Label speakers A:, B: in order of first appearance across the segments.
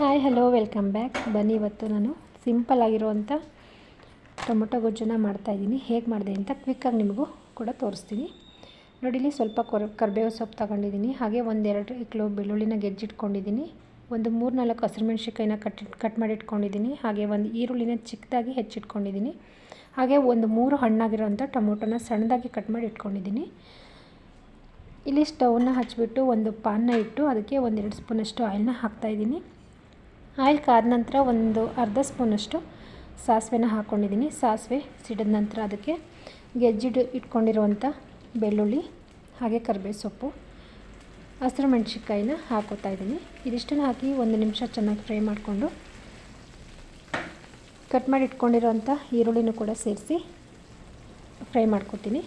A: Hi hello welcome back ಬನ್ನಿ ಇವತ್ತು ನಾನು ಸಿಂಪಲ್ ಆಗಿರುವಂಥ ಟೊಮೊಟೊ ಗೊಜ್ಜನ್ನು ಮಾಡ್ತಾಯಿದ್ದೀನಿ ಹೇಗೆ ಮಾಡಿದೆ ಅಂತ ಕ್ವಿಕ್ಕಾಗಿ ನಿಮಗೂ ಕೂಡ ತೋರಿಸ್ತೀನಿ. ನೋಡಿ, ಇಲ್ಲಿ ಸ್ವಲ್ಪ ಕೊರ ಕರಿಬೇವು ಸೊಪ್ಪು ತಗೊಂಡಿದ್ದೀನಿ. ಹಾಗೆ ಒಂದೆರಡು ಕಿಲೋ ಬೆಳ್ಳುಳ್ಳಿನ ಗೆಜ್ಜಿಟ್ಕೊಂಡಿದ್ದೀನಿ. ಒಂದು ಮೂರು ನಾಲ್ಕು ಹಸಿರುಮೆಣ್ಸಿಕಾಯಿನ ಕಟ್ ಕಟ್ ಮಾಡಿ ಇಟ್ಕೊಂಡಿದ್ದೀನಿ ಹಾಗೆ ಒಂದು ಈರುಳ್ಳಿನ ಚಿಕ್ಕದಾಗಿ ಹೆಚ್ಚಿಟ್ಕೊಂಡಿದ್ದೀನಿ. ಹಾಗೆ ಒಂದು ಮೂರು ಹಣ್ಣಾಗಿರೋವಂಥ ಟೊಮೊಟೊನ ಸಣ್ಣದಾಗಿ ಕಟ್ ಮಾಡಿ ಇಟ್ಕೊಂಡಿದ್ದೀನಿ ಇಲ್ಲಿ ಸ್ಟವ್ನ ಹಚ್ಚಿಬಿಟ್ಟು ಒಂದು ಪಾನ್ನ ಇಟ್ಟು ಅದಕ್ಕೆ ಒಂದೆರಡು ಸ್ಪೂನಷ್ಟು ಆಯಿಲ್ನ ಹಾಕ್ತಾಯಿದ್ದೀನಿ ಆಯಿಲ್ ಕಾದ ನಂತರ ಒಂದು ಅರ್ಧ ಸ್ಪೂನಷ್ಟು ಸಾಸಿವೆನ ಹಾಕ್ಕೊಂಡಿದ್ದೀನಿ ಸಾಸಿವೆ ಸಿಡಿದ ನಂತರ ಅದಕ್ಕೆ ಗೆಜ್ಜಿಡು ಇಟ್ಕೊಂಡಿರುವಂಥ ಬೆಳ್ಳುಳ್ಳಿ, ಹಾಗೆ ಕರಿಬೇವು ಸೊಪ್ಪು, ಹಸಿರು ಮೆಣಸಿನ್ಕಾಯಿನ ಹಾಕೋತಾ ಇದ್ದೀನಿ. ಇದಿಷ್ಟನ್ನು ಹಾಕಿ ಒಂದು ನಿಮಿಷ ಚೆನ್ನಾಗಿ ಫ್ರೈ ಮಾಡಿಕೊಂಡು ಕಟ್ ಮಾಡಿ ಇಟ್ಕೊಂಡಿರೋಂಥ ಈರುಳ್ಳಿನೂ ಕೂಡ ಸೇರಿಸಿ ಫ್ರೈ ಮಾಡ್ಕೊತೀನಿ.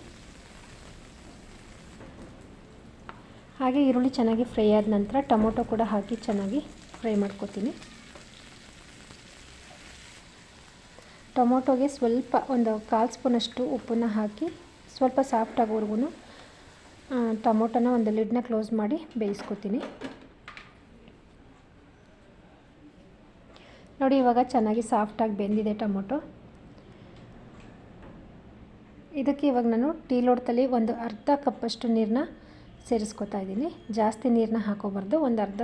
A: ಹಾಗೆ ಈರುಳ್ಳಿ ಚೆನ್ನಾಗಿ ಫ್ರೈ ಆದ ನಂತರ ಟೊಮೊಟೊ ಕೂಡ ಹಾಕಿ ಚೆನ್ನಾಗಿ ಫ್ರೈ ಮಾಡ್ಕೊತೀನಿ. ಟೊಮೊಟೊಗೆ ಸ್ವಲ್ಪ ಒಂದು ಕಾಲು ಸ್ಪೂನಷ್ಟು ಉಪ್ಪನ್ನು ಹಾಕಿ ಸ್ವಲ್ಪ ಸಾಫ್ಟ್ ಆಗೋವರೆಗೂ ಟೊಮೊಟೊನ ಒಂದು ಲಿಡ್ನ ಕ್ಲೋಸ್ ಮಾಡಿ ಬೇಯಿಸ್ಕೊತೀನಿ. ನೋಡಿ, ಇವಾಗ ಚೆನ್ನಾಗಿ ಸಾಫ್ಟಾಗಿ ಬೆಂದಿದೆ ಟೊಮೊಟೊ. ಇದಕ್ಕೆ ಇವಾಗ ನಾನು ಟೀ ಲೋಟದಲ್ಲಿ ಒಂದು ಅರ್ಧ ಕಪ್ಪಷ್ಟು ನೀರನ್ನ ಸೇರಿಸ್ಕೊತಾ ಇದ್ದೀನಿ. ಜಾಸ್ತಿ ನೀರನ್ನ ಹಾಕೋಬಾರ್ದು, ಒಂದು ಅರ್ಧ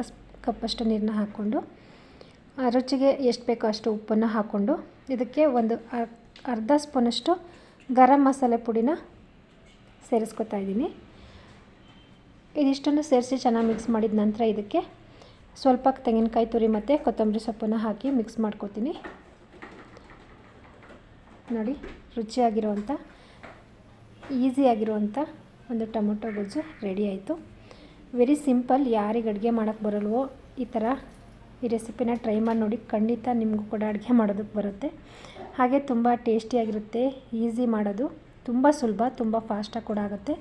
A: ಕಪ್ಪಷ್ಟು ನೀರನ್ನ ಹಾಕ್ಕೊಂಡು ರುಚಿಗೆ ಎಷ್ಟು ಬೇಕೋ ಅಷ್ಟು ಉಪ್ಪನ್ನು ಹಾಕ್ಕೊಂಡು ಇದಕ್ಕೆ ಒಂದು ಅರ್ಧ ಸ್ಪೂನಷ್ಟು ಗರಂ ಮಸಾಲೆ ಪುಡಿನ ಸೇರಿಸ್ಕೊತಾ ಇದ್ದೀನಿ. ಇದಿಷ್ಟನ್ನು ಸೇರಿಸಿ ಚೆನ್ನಾಗಿ ಮಿಕ್ಸ್ ಮಾಡಿದ ನಂತರ ಇದಕ್ಕೆ ಸ್ವಲ್ಪ ತೆಂಗಿನಕಾಯಿ ತುರಿ ಮತ್ತು ಕೊತ್ತಂಬರಿ ಸೊಪ್ಪನ್ನು ಹಾಕಿ ಮಿಕ್ಸ್ ಮಾಡ್ಕೊತೀನಿ. ನೋಡಿ ರುಚಿಯಾಗಿರುವಂಥ ಈಸಿಯಾಗಿರುವಂಥ ಒಂದು ಟೊಮೊಟೊ ಗೊಜ್ಜು ರೆಡಿ ಆಯಿತು. ವೆರಿ ಸಿಂಪಲ್ ಯಾರಿಗೆ ಅಡುಗೆ ಮಾಡೋಕ್ಕೆ ಬರಲ್ವೋ ಈ ಥರ ಈ ರೆಸಿಪಿನ ಟ್ರೈ ಮಾಡಿ ನೋಡಿ. ಖಂಡಿತ ನಿಮಗೂ ಕೂಡ ಅಡುಗೆ ಮಾಡೋದಕ್ಕೆ ಬರುತ್ತೆ. ಹಾಗೆ ತುಂಬ ಟೇಸ್ಟಿಯಾಗಿರುತ್ತೆ ಈಸಿ ಮಾಡೋದು. ತುಂಬ ಸುಲಭ, ತುಂಬ ಫಾಸ್ಟಾಗಿ ಕೂಡ ಆಗುತ್ತೆ.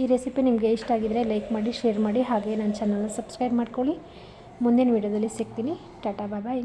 A: ಈ ರೆಸಿಪಿ ನಿಮಗೆ ಇಷ್ಟ ಆಗಿದರೆ ಲೈಕ್ ಮಾಡಿ, ಶೇರ್ ಮಾಡಿ. ಹಾಗೆ ನನ್ನ ಚಾನಲ್ನ ಸಬ್ಸ್ಕ್ರೈಬ್ ಮಾಡ್ಕೊಳ್ಳಿ. ಮುಂದಿನ ವೀಡಿಯೋದಲ್ಲಿ ಸಿಗ್ತೀನಿ. ಟಾಟಾ ಬಾಯ್